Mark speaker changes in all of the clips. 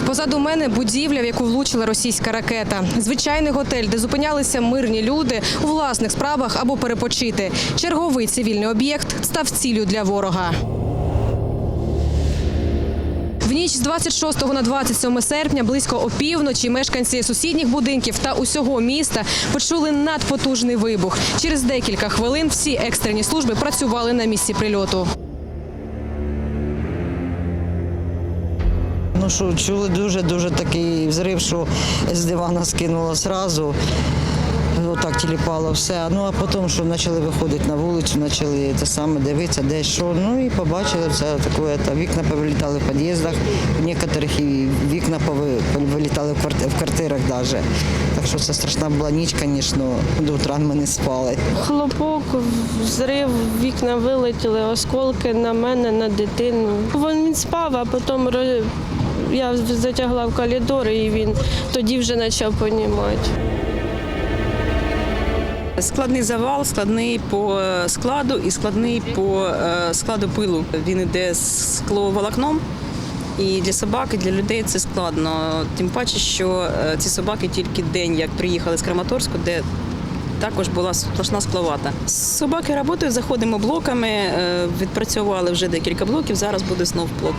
Speaker 1: Позаду мене будівля, в яку влучила російська ракета. Звичайний готель, де зупинялися мирні люди у власних справах або перепочити. Черговий цивільний об'єкт став ціллю для ворога. В ніч з 26 на 27 серпня близько опівночі мешканці сусідніх будинків та усього міста почули надпотужний вибух. Через декілька хвилин всі екстрені служби працювали на місці прильоту.
Speaker 2: Ну що, чули дуже-дуже такий взрив, що з дивана скинуло зразу. Отак тіліпало все. Ну а потім, що почали виходити на вулицю, почали те саме дивитися, де що. Ну і побачили це таке. Та вікна повилітали в під'їздах, в некоторих і вікна повилітали в квартирах навіть. Так що це страшна була ніч, звісно, до утра ми не спали.
Speaker 3: Хлопок, взрив, вікна вилетіли, осколки на мене, на дитину. Він, спав, а потім я затягла в коридор, і він тоді вже почав понімати.
Speaker 4: Складний завал, складний по е, складу і складний по е, складу пилу. Він іде з скловолокном. І для собак, для людей це складно. Тим паче, що е, ці собаки тільки день, як приїхали з Краматорську, де також була сплошна скловата. Собаки працюють, заходимо блоками, відпрацювали вже декілька блоків, зараз буде знов блок.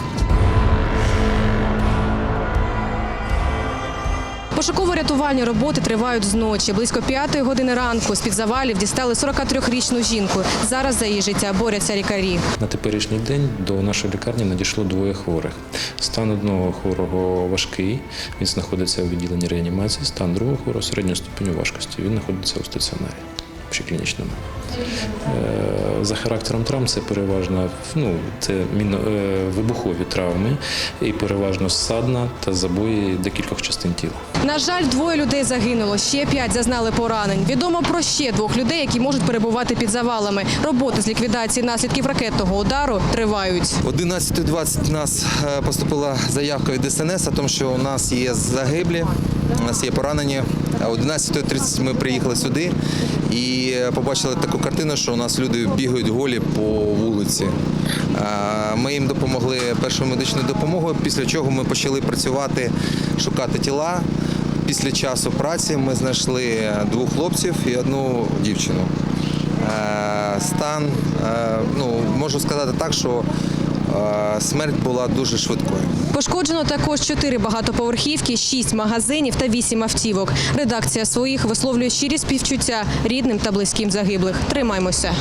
Speaker 1: Пошуково-рятувальні роботи тривають зночі. Близько п'ятої години ранку з-під завалів дістали 43-річну жінку. Зараз за її життя борються лікарі.
Speaker 5: На теперішній день до нашої лікарні надійшло двоє хворих. Стан одного хворого важкий, він знаходиться у відділенні реанімації, стан другого хворого середньої ступеню важкості. Він знаходиться у стаціонарі общеклінічному. Е, За характером травм це переважно ну, це міно, е, вибухові травми і переважно ссадна та забої декількох частин тіла.
Speaker 1: На жаль, двоє людей загинуло. Ще п'ять зазнали поранень. Відомо про ще двох людей, які можуть перебувати під завалами. Роботи з ліквідації наслідків ракетного удару тривають.
Speaker 6: О 11.20 нас е, поступила заявка від ДСНС о тому, що у нас є загиблі, у нас є поранені. А О 11.30 ми приїхали сюди і побачили таку картину, що у нас люди бігають голі по вулиці. Ми їм допомогли першою медичною допомогою, після чого ми почали працювати, шукати тіла. Після часу праці ми знайшли двох хлопців і одну дівчину. Е, Стан, е, ну можу сказати так, що смерть була дуже швидкою.
Speaker 1: Пошкоджено також чотири багатоповерхівки, шість магазинів та вісім автівок. Редакція своїх висловлює щирі співчуття рідним та близьким загиблих. Тримаймося.